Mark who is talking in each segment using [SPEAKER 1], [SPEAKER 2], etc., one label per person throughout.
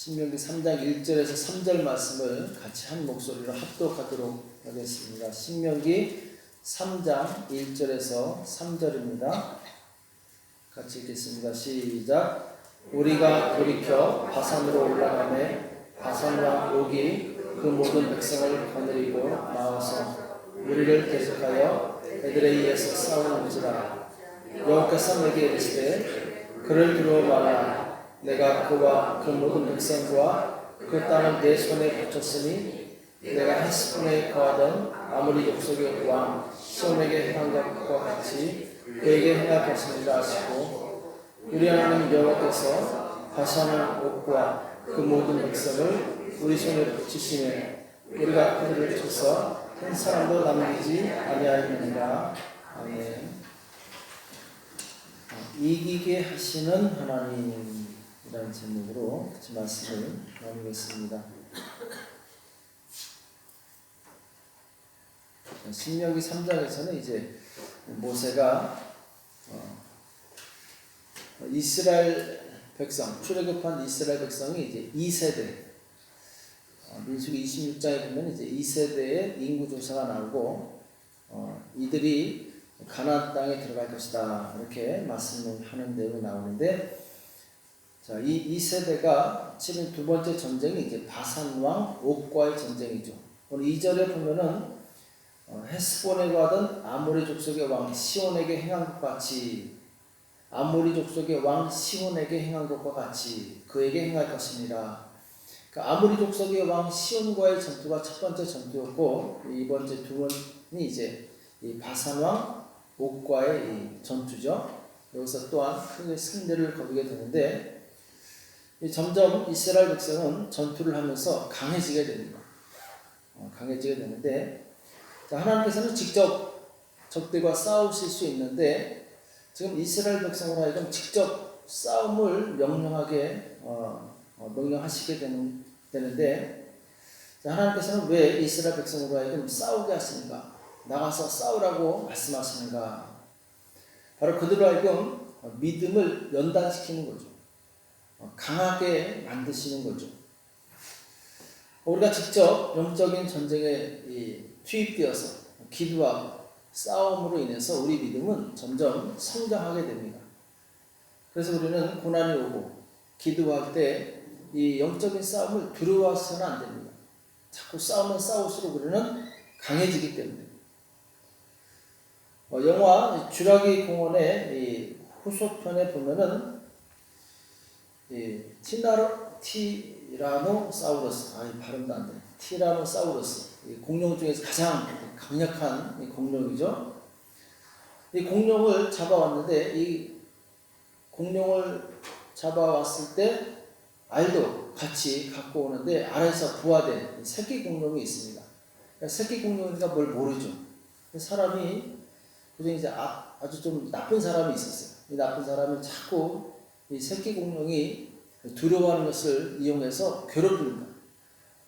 [SPEAKER 1] 신명기 3장 1절에서 3절 말씀을 같이 한 목소리로 합독하도록 하겠습니다. 신명기 3장 1절에서 3절입니다. 같이 읽겠습니다. 시작. 우리가 돌이켜 바산으로 올라가매 바산과 옥이 그 모든 백성을 거느리고 나와서 우리를 계속하여 에드레이에서 싸우는지라 여호와께서 내게 이르시되 그를 두루 말하라 내가 그와 그 모든 백성과 그 땅을 내 손에 붙였으니 내가 헤스본에 거하던 아무리 족속의 왕 시온에게 행한 것과 같이 그에게 것이니라 하시고 우리 하나님 여호와께서 바산의 옥과 그 모든 백성을 우리 손에 붙이시매 우리가 그들을 쳐서 한 사람도 남기지 아니하였느니라 아멘. 이기게 하시는 하나님 이라는 제목으로 같이 말씀을 나누겠습니다. 자, 신명기 3장에서는 이제 모세가 어, 이스라엘 백성 출애굽한 이스라엘 백성이 이제 2세대 어, 민수기 26장에 보면 이제 2세대의 인구 조사가 나오고 어, 이들이 가나안 땅에 들어갈 것이다 이렇게 말씀을 하는 내용이 나오는데 자, 이, 이 세대가 치른 두 번째 전쟁이 이제 바산 왕 옥과의 전쟁이죠. 오늘 2절에 보면은 어, 헤스본에 가던 아모리 족속의 왕 시온에게 행한 것 같이 아모리 족속의 왕 시온에게 행한 것과 같이 그에게 행할 것이니라. 그러니까 아모리 족속의 왕 시온과의 전투가 첫 번째 전투였고 이 번째 두 번이 이제 이 바산 왕 옥과의 이 전투죠. 여기서 또한 크게 승리를 거두게 되는데 이 점점 이스라엘 백성은 전투를 하면서 강해지게 됩니다. 어, 강해지게 되는데 자, 하나님께서는 직접 적들과 싸우실 수 있는데 지금 이스라엘 백성으로 하여금 직접 싸움을 명령하게 어, 어, 명령하시게 되는, 되는데 자, 하나님께서는 왜 이스라엘 백성으로 하여금 싸우게 하시는가? 나가서 싸우라고 말씀하시는가? 바로 그들로 하여금 믿음을 연단시키는 거죠. 어, 강하게 만드시는 거죠. 우리가 직접 영적인 전쟁에 투입되어서 기도하고 싸움으로 인해서 우리 믿음은 점점 성장하게 됩니다. 그래서 우리는 고난이 오고 기도할 때 이 영적인 싸움을 두려워서는 안 됩니다. 자꾸 싸우면 싸울수록 우리는 강해지기 때문에. 어, 영화 주라기 공원의 이 후속편에 보면은 이 티나로 티라노사우루스 아 발음도 안 돼. 티라노사우루스 이 공룡 중에서 가장 강력한 이 공룡이죠. 이 공룡을 잡아왔는데 이 공룡을 잡아왔을 때 알도 같이 갖고 오는데 알에서 부화된 새끼 공룡이 있습니다. 그러니까 새끼 공룡이니까 뭘 모르죠. 사람이 그중 이제 아, 아주 좀 나쁜 사람이 있었어요. 이 나쁜 사람이 자꾸 이 새끼 공룡이 두려워하는 것을 이용해서 괴롭힙니다.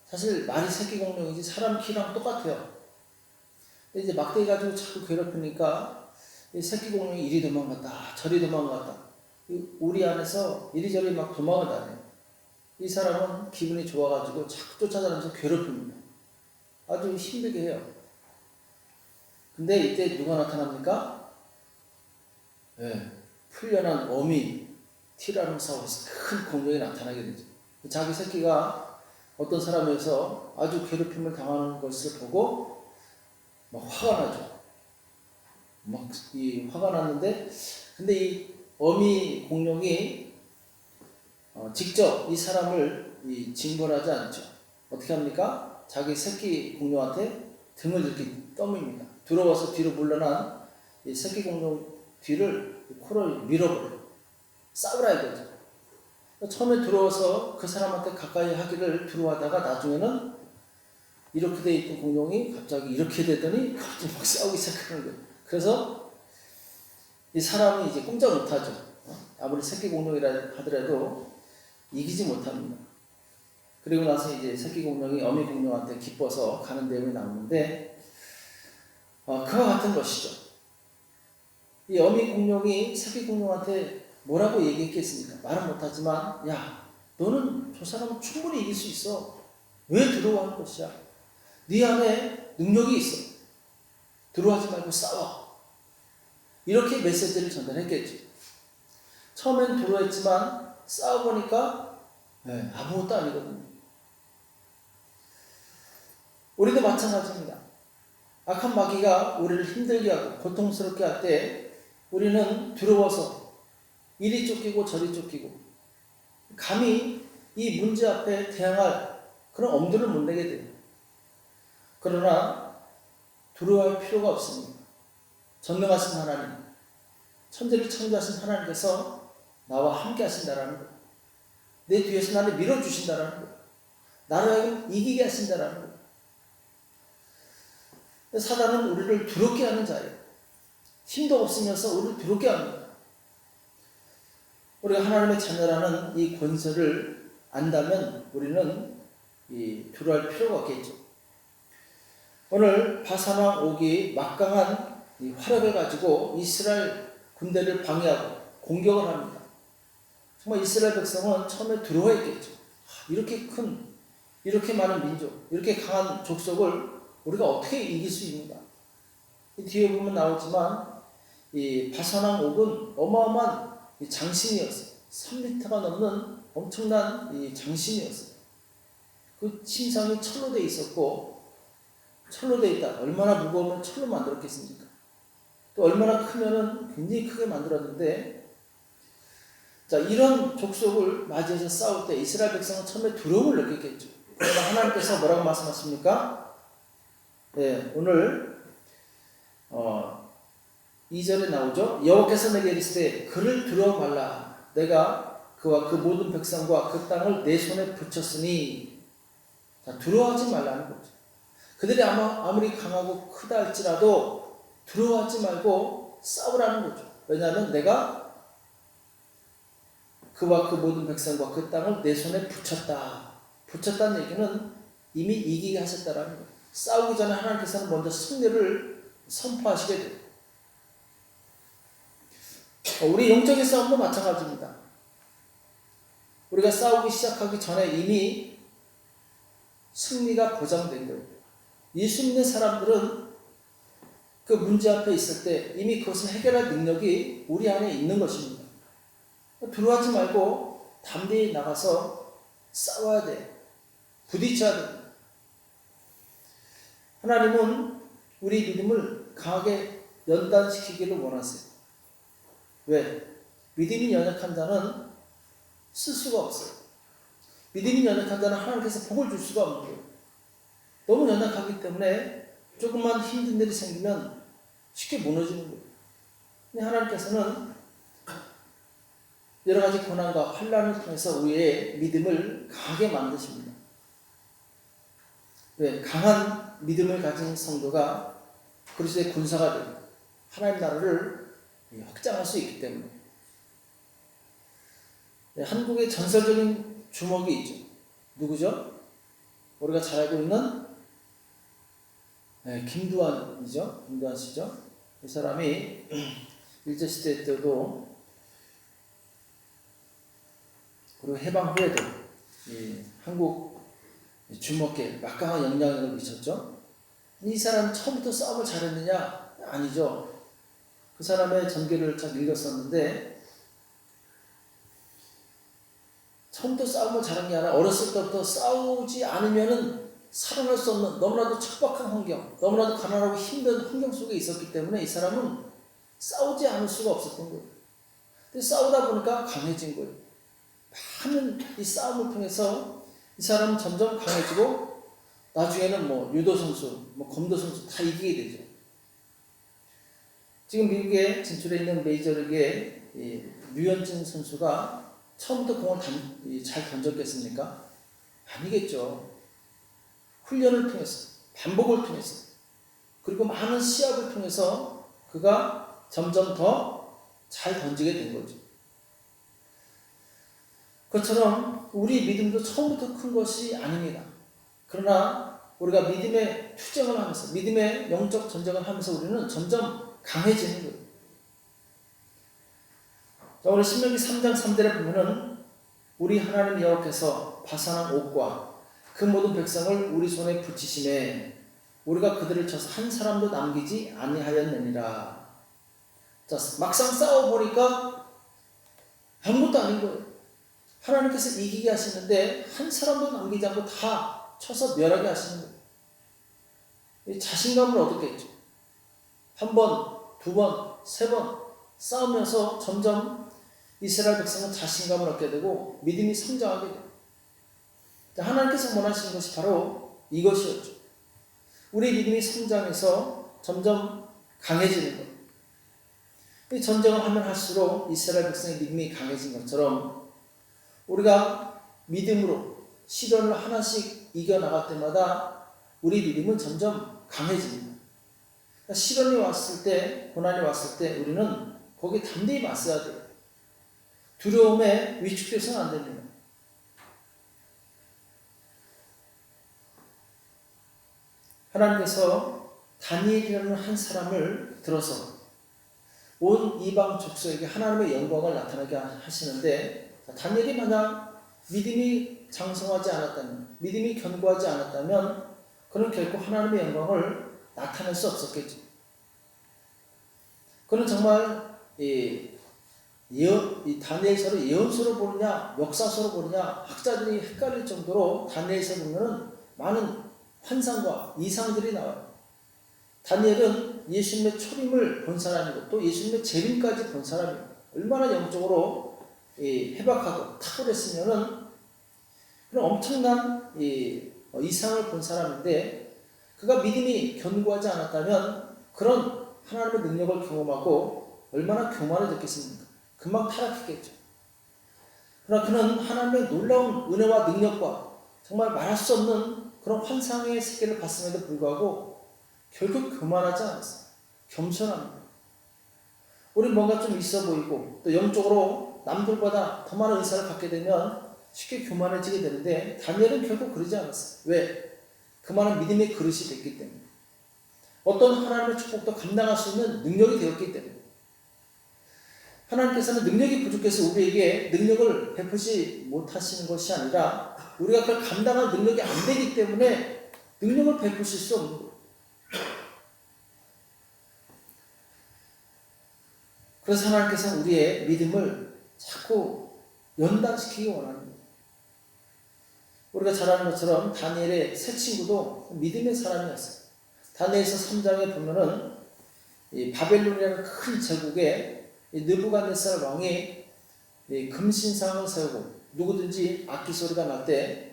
[SPEAKER 1] 사실 말이 새끼 공룡이지 사람 키랑 똑같아요. 이제 막대기 가지고 자꾸 괴롭히니까 이 새끼 공룡이 이리 도망갔다, 저리 도망갔다. 우리 안에서 이리저리 막 도망을 다녀요. 이 사람은 기분이 좋아가지고 자꾸 쫓아다니면서 괴롭힙니다. 아주 힘들게 해요. 근데 이때 누가 나타납니까? 네, 풀려난 어미 티라노사우루스 큰 공룡이 나타나게 되죠. 자기 새끼가 어떤 사람에서 아주 괴롭힘을 당하는 것을 보고 막 화가 나죠. 막 이 화가 났는데 근데 이 어미 공룡이 어, 직접 이 사람을 이 징벌하지 않죠. 어떻게 합니까? 자기 새끼 공룡한테 등을 이렇게 떠밉니다. 들어와서 뒤로 물러난 이 새끼 공룡 뒤를 코를 밀어버려요. 싸우라 이거죠. 처음에 들어와서 그 사람한테 가까이 하기를 두려워하다가 나중에는 이렇게 돼 있던 공룡이 갑자기 이렇게 되더니 갑자기 막 싸우기 시작하는 거예요. 그래서 이 사람이 이제 꼼짝 못하죠. 아무리 새끼 공룡이라 하더라도 이기지 못합니다. 그리고 나서 이제 새끼 공룡이 어미 공룡한테 기뻐서 가는 내용이 나오는데 어, 그와 같은 것이죠. 이 어미 공룡이 새끼 공룡한테 뭐라고 얘기했겠습니까? 말은 못하지만 야 너는 저 사람은 충분히 이길 수 있어. 왜 두려워하는 것이야? 네 안에 능력이 있어. 두려워하지 말고 싸워. 이렇게 메시지를 전달했겠지. 처음엔 두려워했지만 싸워보니까 네, 아무것도 아니거든요. 우리도 마찬가지입니다. 악한 마귀가 우리를 힘들게 하고 고통스럽게 할 때 우리는 두려워서 이리 쫓기고 저리 쫓기고 감히 이 문제 앞에 대항할 그런 엄두를 못 내게 돼요. 그러나 두려워할 필요가 없습니다. 전능하신 하나님, 천지를 창조하신 하나님께서 나와 함께 하신다라는 것. 내 뒤에서 나를 밀어주신다라는 것. 나를 이기게 하신다라는 것. 사단은 우리를 두렵게 하는 자예요. 힘도 없으면서 우리를 두렵게 합니다. 우리가 하나님의 자녀라는 이 권세를 안다면 우리는 이 두려워할 필요가 없겠죠. 오늘 바사왕 옥이 막강한 이 활약을 가지고 이스라엘 군대를 방해하고 공격을 합니다. 정말 이스라엘 백성은 처음에 두려워했겠죠. 이렇게 큰, 이렇게 많은 민족, 이렇게 강한 족속을 우리가 어떻게 이길 수 있는가? 이 뒤에 보면 나오지만 이 바사왕 옥은 어마어마한 이 장신이었어요. 3m가 넘는 엄청난 이 장신이었어요. 그 침상이 철로 돼 있었고 철로 돼 있다. 얼마나 무거우면 철로 만들었겠습니까? 또 얼마나 크면은 굉장히 크게 만들었는데 자 이런 족속을 맞이해서 싸울 때 이스라엘 백성은 처음에 두려움을 느꼈겠죠. 그러나 하나님께서 뭐라고 말씀하십니까? 네, 오늘 어, 2절에 나오죠. 여호와께서 내게 이르시되 그를 두려워 말라. 내가 그와 그 모든 백성과 그 땅을 내 손에 붙였으니 자, 두려워하지 말라는 거죠. 그들이 아마 아무리 강하고 크다 할지라도 두려워하지 말고 싸우라는 거죠. 왜냐하면 내가 그와 그 모든 백성과 그 땅을 내 손에 붙였다. 붙였다는 얘기는 이미 이기게 하셨다라는 거예요. 싸우기 전에 하나님께서는 먼저 승리를 선포하시게 돼요. 우리 영적인 싸움도 마찬가지입니다. 우리가 싸우기 시작하기 전에 이미 승리가 보장된 거예요. 예수 믿는 사람들은 그 문제 앞에 있을 때 이미 그것을 해결할 능력이 우리 안에 있는 것입니다. 두려워하지 말고 담대히 나가서 싸워야 돼. 부딪혀야 돼. 하나님은 우리 믿음을 강하게 연단시키기를 원하세요. 왜? 믿음이 연약한 자는 쓸 수가 없어요. 믿음이 연약한 자는 하나님께서 복을 줄 수가 없는 거예요. 너무 연약하기 때문에 조금만 힘든 일이 생기면 쉽게 무너지는 거예요. 근데 하나님께서는 여러 가지 고난과 환란을 통해서 우리의 믿음을 강하게 만드십니다. 왜? 강한 믿음을 가진 성도가 그리스도의 군사가 되고 하나님 나라를 확장할 수 있기 때문에 네, 한국의 전설적인 주먹이 있죠. 누구죠? 우리가 잘 알고 있는 네, 김두한이죠. 김두한 씨죠. 이 사람이 일제 시대 때도 그리고 해방 후에도 이 한국 주먹계 막강한 영향력을 미쳤죠. 이 사람 처음부터 싸움을 잘했느냐? 아니죠. 그 사람의 전기를 잘 읽었었는데 처음부터 싸움을 잘한 게 아니라 어렸을 때부터 싸우지 않으면은 살아날 수 없는 너무나도 척박한 환경, 너무나도 가난하고 힘든 환경 속에 있었기 때문에 이 사람은 싸우지 않을 수가 없었던 거예요. 근데 싸우다 보니까 강해진 거예요. 많은 이 싸움을 통해서 이 사람은 점점 강해지고 나중에는 뭐 유도 선수, 뭐 검도 선수 다 이기게 되죠. 지금 미국에 진출해 있는 메이저리그의 류현진 선수가 처음부터 공을 단, 잘 던졌겠습니까? 아니겠죠. 훈련을 통해서, 반복을 통해서, 그리고 많은 시합을 통해서 그가 점점 더 잘 던지게 된 거죠. 그처럼 우리 믿음도 처음부터 큰 것이 아닙니다. 그러나 우리가 믿음의 투쟁을 하면서, 믿음의 영적 전쟁을 하면서 우리는 점점 강해지는 거예요. 자, 오늘 신명기 3장 3절에 보면은 우리 하나님 여호와께서 파산한 옷과 그 모든 백성을 우리 손에 붙이심에 우리가 그들을 쳐서 한 사람도 남기지 아니하였느니라. 자, 막상 싸워 보니까 아무것도 아닌 거예요. 하나님께서 이기게 하시는데 한 사람도 남기지 않고 다 쳐서 멸하게 하시는 거예요. 이 자신감을 얻었겠죠. 한 번, 두 번, 세 번 싸우면서 점점 이스라엘 백성은 자신감을 얻게 되고 믿음이 성장하게 돼요. 하나님께서 원하시는 것이 바로 이것이었죠. 우리 믿음이 성장해서 점점 강해지는 것. 이 전쟁을 하면 할수록 이스라엘 백성의 믿음이 강해진 것처럼 우리가 믿음으로 시련을 하나씩 이겨나갈 때마다 우리 믿음은 점점 강해집니다. 그러니까 시련이 왔을 때, 고난이 왔을 때 우리는 거기에 담대히 맞서야 돼요. 두려움에 위축돼서는 안 됩니다. 하나님께서 다니엘이라는 한 사람을 들어서 온 이방 족속에게 하나님의 영광을 나타나게 하시는데 다니엘이 만약 믿음이 장성하지 않았다면 믿음이 견고하지 않았다면 그는 결코 하나님의 영광을 나타낼 수 없었겠죠. 그는 정말 이 예언, 이 다니엘서를 예언서로 보느냐 역사서로 보느냐 학자들이 헷갈릴 정도로 다니엘서 보면은 많은 환상과 이상들이 나와요. 다니엘은 예수님의 초림을 본 사람이고 또 예수님의 재림까지 본 사람이에요. 얼마나 영적으로 해박하고 탁월했으면은 그런 엄청난 어, 이상을 본 사람인데 그가 믿음이 견고하지 않았다면 그런 하나님의 능력을 경험하고 얼마나 교만을 느꼈습니까? 금방 타락했겠죠. 그러나 그는 하나님의 놀라운 은혜와 능력과 정말 말할 수 없는 그런 환상의 세계를 봤음에도 불구하고 결국 교만하지 않았어요. 겸손합니다. 우리 뭔가 좀 있어 보이고 또 영적으로 남들보다 더 많은 의사를 갖게 되면 쉽게 교만해지게 되는데 다니엘은 결국 그러지 않았어요. 왜? 그 많은 믿음의 그릇이 됐기 때문에. 어떤 하나님의 축복도 감당할 수 있는 능력이 되었기 때문에. 하나님께서는 능력이 부족해서 우리에게 능력을 베푸지 못하시는 것이 아니라 우리가 그걸 감당할 능력이 안 되기 때문에 능력을 베푸실 수 없는 거예요. 그래서 하나님께서는 우리의 믿음을 자꾸 연단시키기 거예요. 우리가 잘 아는 것처럼 다니엘의 세 친구도 믿음의 사람이었어요. 다니엘서 3장에 보면은 이 바벨론이라는 큰 제국에 느부갓네살 왕이 금신상을 세우고 누구든지 악기 소리가 날 때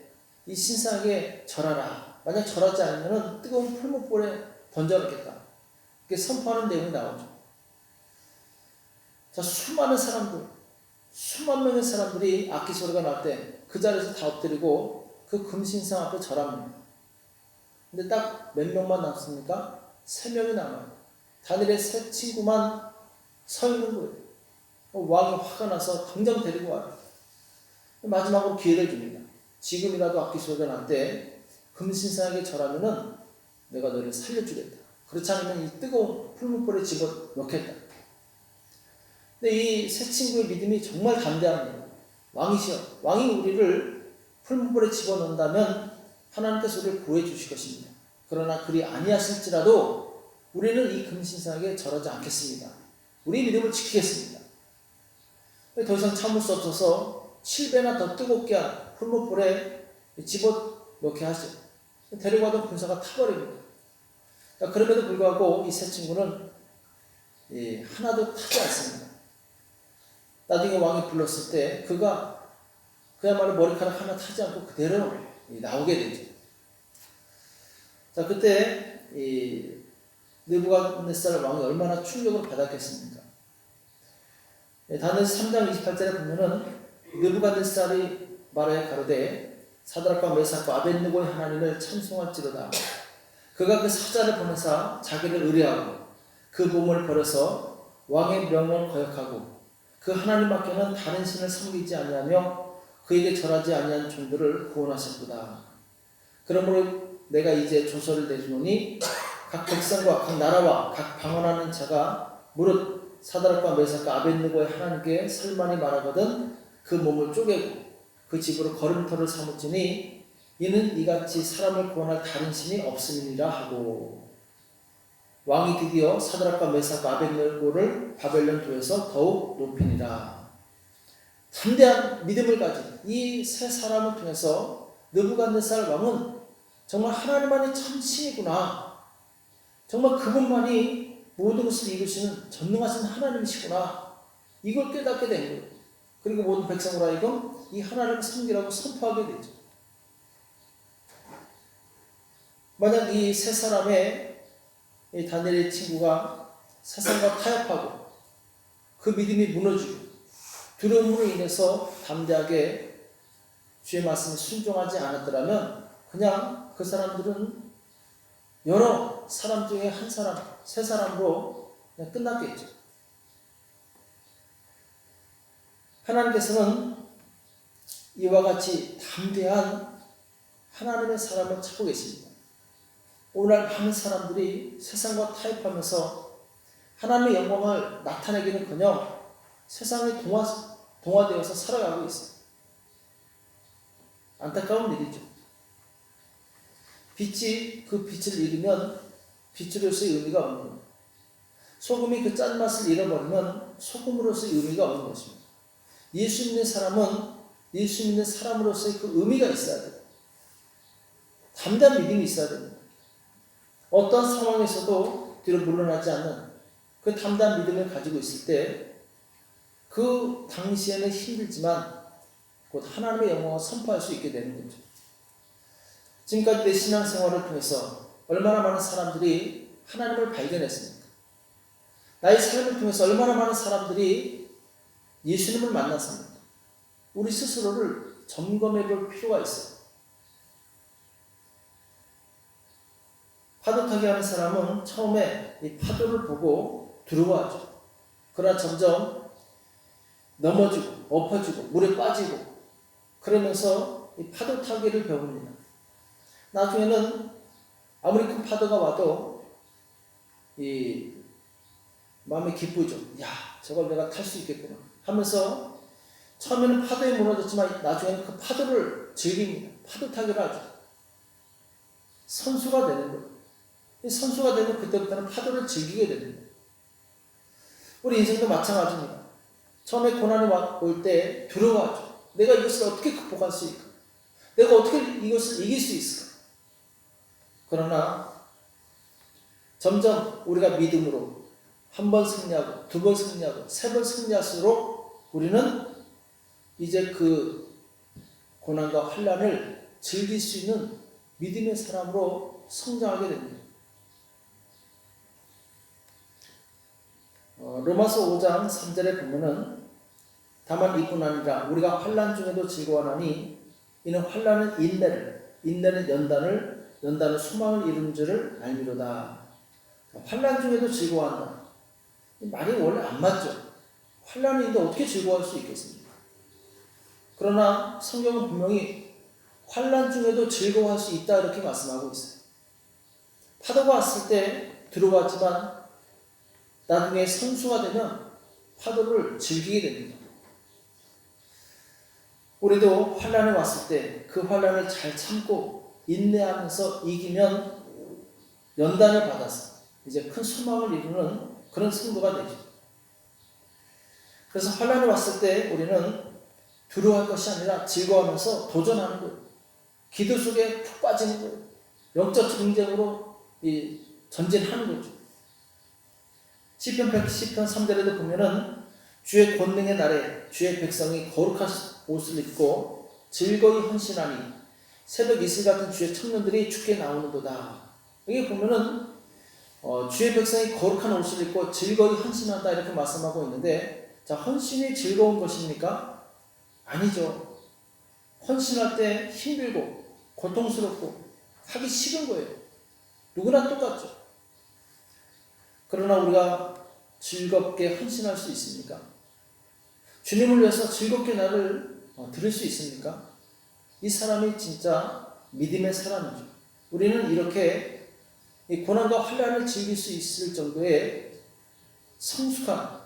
[SPEAKER 1] 이 신상에 절하라. 만약 절하지 않으면 뜨거운 풀목불에 던져놓겠다. 이렇게 선포하는 내용이 나오죠. 자, 수많은 사람들, 수만 명의 사람들이 악기 소리가 날 때 그 자리에서 다 엎드리고 그 금신상 앞에 절합니다. 근데 딱 몇 명만 남습니까? 세 명이 남아요. 다니엘의 세 친구만 서 있는 거예요. 왕이 화가 나서 당장 데리고 와요. 마지막으로 기회를 줍니다. 지금이라도 날때 금신상에게 절하면은 내가 너를 살려주겠다. 그렇지 않으면 이 뜨거운 풀무불에 집어 넣겠다. 근데 이 세 친구의 믿음이 정말 담대합니다. 왕이시여, 왕이 우리를 풀무불에 집어 넣는다면 하나님께서 우리를 구해 주실 것입니다. 그러나 그리 아니하실지라도 우리는 이 금신상에게 절하지 않겠습니다. 우리 믿음을 지키겠습니다. 더 이상 참을 수 없어서 7배나 더 뜨겁게 한 풀무불에 집어 넣게 하죠. 데리고 가던 군사가 타버립니다. 그럼에도 불구하고 이 세 친구는 하나도 타지 않습니다. 나중에 왕이 불렀을 때 그가 그야말로 머리카락 하나 타지 않고 그대로 나오게 되죠. 자, 그때 이 느부갓네살 왕이 얼마나 충격을 받았겠습니까? 다니엘 3장 28절에 보면은 느부갓네살이 말하여 가로되 사드락과 메삭과 아벤느고의 하나님을 찬송할지로다. 그가 그 사자를 보내사 자기를 의뢰하고 그 몸을 버려서 왕의 명을 거역하고 그 하나님 밖에는 다른 신을 섬기지 아니하며 그에게 절하지 아니한 종들을 구원하셨구나. 그러므로 내가 이제 조서를 내주노니 각 백성과 각 나라와 각 방언하는 자가 무릇 사다락과 메삭과 아벤느고의 하나님께 설만이 말하거든 그 몸을 쪼개고 그 집으로 걸음터를 삼을지니 이는 이같이 사람을 구원할 다른 신이 없음이니라 하고 왕이 드디어 사드락과 메사과 아벤노고를 바벨론 도에서 더욱 높이니라. 담대한 믿음을 가진 이 세 사람을 통해서 느부갓네살 왕은 정말 하나님만이 참 신이구나. 정말 그분만이 모든 것을 이루시는 전능하신 하나님이시구나. 이걸 깨닫게 된 거예요. 그리고 모든 백성으로 하여금 이 하나님을 섬기라고 선포하게 되죠. 만약 이 세 사람의 이 다니엘의 친구가 세상과 타협하고 그 믿음이 무너지고 두려움으로 인해서 담대하게 주의 말씀에 순종하지 않았더라면 그냥 그 사람들은 여러 사람 중에 한 사람, 세 사람으로 그냥 끝났겠죠. 하나님께서는 이와 같이 담대한 하나님의 사람을 찾고 계십니다. 오늘날 많은 사람들이 세상과 타협하면서 하나님의 영광을 나타내기는커녕 세상에 동화, 동화되어서 살아가고 있어요. 안타까운 일이죠. 빛이 그 빛을 잃으면 빛으로서의 의미가 없는 겁니다. 소금이 그 짠맛을 잃어버리면 소금으로서의 의미가 없는 것입니다. 예수 믿는 사람은 예수 믿는 사람으로서의 그 의미가 있어야 돼요. 담대한 믿음이 있어야 됩니다. 어떤 상황에서도 뒤로 물러나지 않는 그 담대한 믿음을 가지고 있을 때 그 당시에는 힘들지만 곧 하나님의 영광을 선포할 수 있게 되는 거죠. 지금까지 내 신앙생활을 통해서 얼마나 많은 사람들이 하나님을 발견했습니까? 나의 삶을 통해서 얼마나 많은 사람들이 예수님을 만났습니까? 우리 스스로를 점검해 볼 필요가 있어요. 파도 타기 하는 사람은 처음에 이 파도를 보고 두려워하죠. 그러나 점점 넘어지고 엎어지고 물에 빠지고 그러면서 이 파도 타기를 배웁니다. 나중에는 아무리 큰 파도가 와도 이 마음이 기쁘죠. 야, 저걸 내가 탈 수 있겠구나 하면서 처음에는 파도에 무너졌지만 나중에는 그 파도를 즐깁니다. 파도 타기를 하죠. 선수가 되는 거예요. 선수가 되면 그때부터는 파도를 즐기게 됩니다. 우리 인생도 마찬가지입니다. 처음에 고난이 올 때 두려워하죠. 내가 이것을 어떻게 극복할 수 있을까? 내가 어떻게 이것을 이길 수 있을까? 그러나 점점 우리가 믿음으로 한 번 승리하고 두 번 승리하고 세 번 승리할수록 우리는 이제 그 고난과 환란을 즐길 수 있는 믿음의 사람으로 성장하게 됩니다. 어, 로마서 5장 3절에 보면은 다만 이뿐 아니라 우리가 환란 중에도 즐거워하니 이는 환란은 인내를 인내는 연단을 연단은 소망을 이루는 줄을 알미로다. 환란 중에도 즐거워한다. 말이 원래 안 맞죠. 환란인데 어떻게 즐거워할 수 있겠습니까? 그러나 성경은 분명히 환란 중에도 즐거워할 수 있다 이렇게 말씀하고 있어요. 파도가 왔을 때 들어왔지만 나중에 선수가 되면 파도를 즐기게 됩니다. 우리도 환란이 왔을 때 그 환란을 잘 참고 인내하면서 이기면 연단을 받아서 이제 큰 소망을 이루는 그런 승부가 되죠. 그래서 환란이 왔을 때 우리는 두려워할 것이 아니라 즐거워하면서 도전하는 거예요. 기도 속에 푹 빠지는 거예요. 영적 전쟁으로 전진하는 거죠. 시편 110편 3절에도 보면은 주의 권능의 날에 주의 백성이 거룩한 옷을 입고 즐거이 헌신하니 새벽 이슬 같은 주의 청년들이 죽게 나오는도다. 여기 보면은 어, 주의 백성이 거룩한 옷을 입고 즐거이 헌신한다 이렇게 말씀하고 있는데 자 헌신이 즐거운 것입니까? 아니죠. 헌신할 때 힘들고 고통스럽고 하기 싫은 거예요. 누구나 똑같죠. 그러나 우리가 즐겁게 헌신할 수 있습니까? 주님을 위해서 즐겁게 나를 어, 들을 수 있습니까? 이 사람이 진짜 믿음의 사람이죠. 우리는 이렇게 고난과 환란을 즐길 수 있을 정도의 성숙한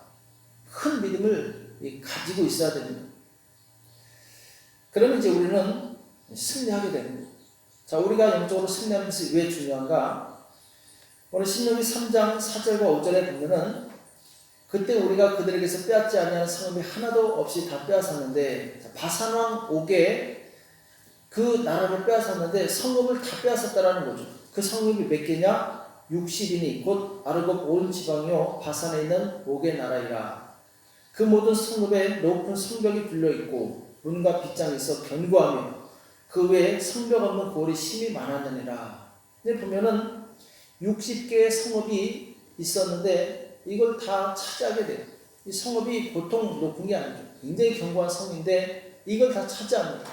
[SPEAKER 1] 큰 믿음을 가지고 있어야 됩니다. 그러면 이제 우리는 승리하게 되는 거예요. 자, 우리가 영적으로 승리하는 것이 왜 중요한가? 오늘 신명기 3장 4절과 5절에 보면은 그때 우리가 그들에게서 빼앗지 아니한 성읍이 하나도 없이 다 빼앗았는데 자, 바산왕 옥에 그 나라를 빼앗았는데 성읍을 다 빼앗았다라는 거죠. 그 성읍이 몇 개냐? 60인이 곧 아르곱 온 지방이요 바산에 있는 옥의 나라이라. 그 모든 성읍에 높은 성벽이 불려 있고 문과 빗장이 있어 견고하며 그 외에 성벽 없는 고을이 심히 많았느니라. 근데 보면은 60개의 성읍이 있었는데 이걸 다 차지하게 돼요. 이 성읍이 보통 높은 게 아니죠. 굉장히 견고한 성인데 이걸 다 차지합니다.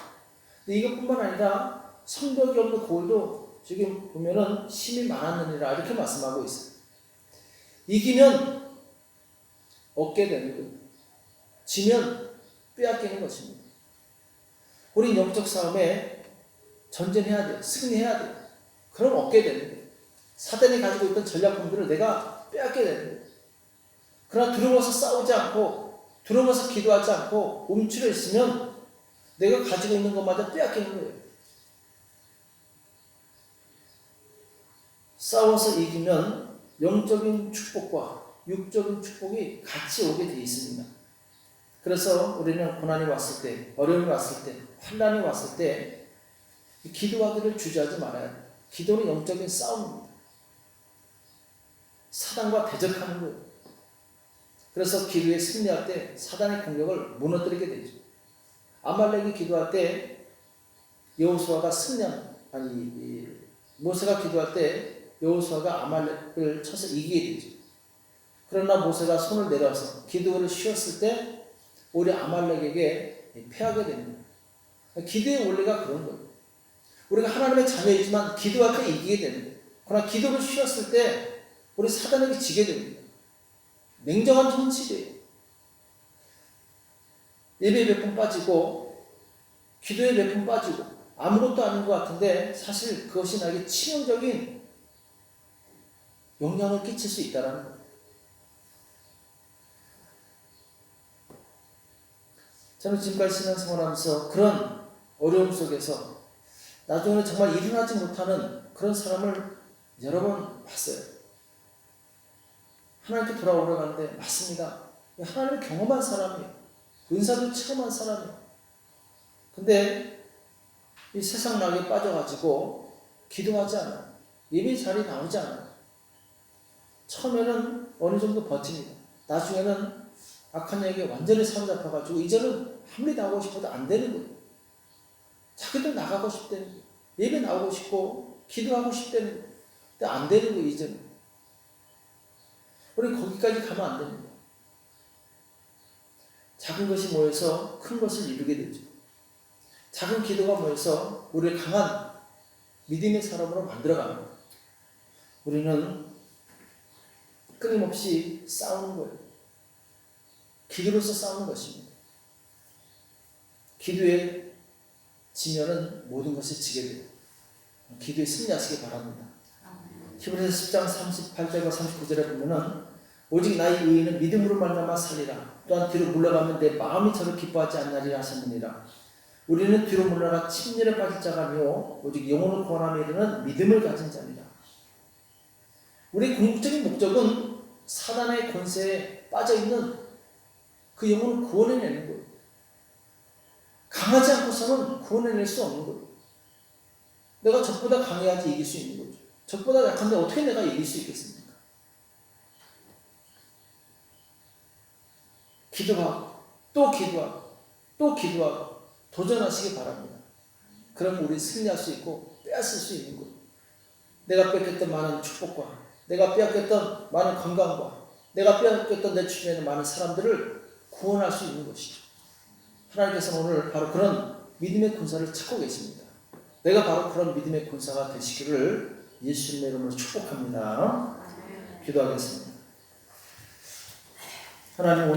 [SPEAKER 1] 근데 이것뿐만 아니라 성벽이 없는 고을도 지금 보면은 심히 많았느니라 이렇게 말씀하고 있어요. 이기면 얻게 되는 거예요. 지면 빼앗기는 것입니다. 우리 영적 싸움에 전쟁해야 돼요. 승리해야 돼요. 그럼 얻게 되는 거예요. 사단이 가지고 있던 전략품들을 내가 빼앗게 되는 거예요. 그러나 두려워서 싸우지 않고 두려워서 기도하지 않고 움츠려 있으면 내가 가지고 있는 것마저 빼앗기는 거예요. 싸워서 이기면 영적인 축복과 육적인 축복이 같이 오게 돼 있습니다. 그래서 우리는 고난이 왔을 때, 어려움이 왔을 때, 환난이 왔을 때 기도하기를 주저하지 말아야 돼요. 기도는 영적인 싸움입니다. 사단과 대적하는 거예요. 그래서 기도에 승리할 때 사단의 공격을 무너뜨리게 되죠. 아말렉이 기도할 때 여호수아가 승리한 아니 이, 모세가 기도할 때 여호수아가 아말렉을 쳐서 이기게 되죠. 그러나 모세가 손을 내려서 기도를 쉬었을 때 우리 아말렉에게 패하게 됩니다. 기도의 원리가 그런 거예요. 우리가 하나님의 자녀이지만 기도할 때 이기게 되는 거예요. 그러나 기도를 쉬었을 때 우리 사단에게 지게 됩니다. 냉정한 현실이에요. 예배 몇 번 빠지고 기도에 몇 번 빠지고 아무것도 아닌 것 같은데 사실 그것이 나에게 치명적인 영향을 끼칠 수 있다는 거예요. 저는 지금까지 신앙생활 하면서 그런 어려움 속에서 나중에는 정말 일어나지 못하는 그런 사람을 여러 번 봤어요. 하나님께 돌아오려고 하는데 맞습니다. 하나님을 경험한 사람이에요. 은사를 체험한 사람이에요. 근데 이 세상 낙에 빠져가지고 기도하지 않아요. 예배 자리 나오지 않아요. 처음에는 어느 정도 버팁니다. 나중에는 악한 영에 완전히 사로잡혀가지고 이제는 아무리 나오고 싶어도 안 되는 거예요. 자기도 나가고 싶다는 거예요. 예배 나오고 싶고 기도하고 싶다는 거예요. 근데 안 되는 거예요 이제는. 우리 거기까지 가면 안 됩니다. 작은 것이 모여서 큰 것을 이루게 되죠. 작은 기도가 모여서 우리를 강한 믿음의 사람으로 만들어갑니다. 우리는 끊임없이 싸우는 거예요. 기도로서 싸우는 것입니다. 기도에 지면은 모든 것이 지게 돼요. 기도에 승리하시기 바랍니다. 히브리서 10장 38절과 39절에 보면은 오직 나의 의인은 믿음으로 말미암아 살리라. 또한 뒤로 물러가면 내 마음이 저를 기뻐하지 않나리라 하셨느니라. 우리는 뒤로 물러나 침례에 빠질 자가 아니요 오직 영혼을 구원함에 이르는 믿음을 가진 자입니다. 우리 궁극적인 목적은 사단의 권세에 빠져 있는 그 영혼을 구원해내는 거예요. 강하지 않고서는 구원해낼 수 없는 거예요. 내가 적보다 강해야지 이길 수 있는 거죠. 적보다 약한데 어떻게 내가 이길 수 있겠습니까? 기도하고 또 기도하고 또 기도하고 도전하시기 바랍니다. 그럼 우리 승리할 수 있고 빼앗을 수 있는 거예요. 내가 뺏겼던 많은 축복과 내가 빼앗겼던 많은 건강과 내가 빼앗겼던 내 주변의 많은 사람들을 구원할 수 있는 것이죠. 하나님께서 오늘 바로 그런 믿음의 군사를 찾고 계십니다. 내가 바로 그런 믿음의 군사가 되시기를 예수님의 이름으로 축복합니다. 기도하겠습니다. 하나님 오늘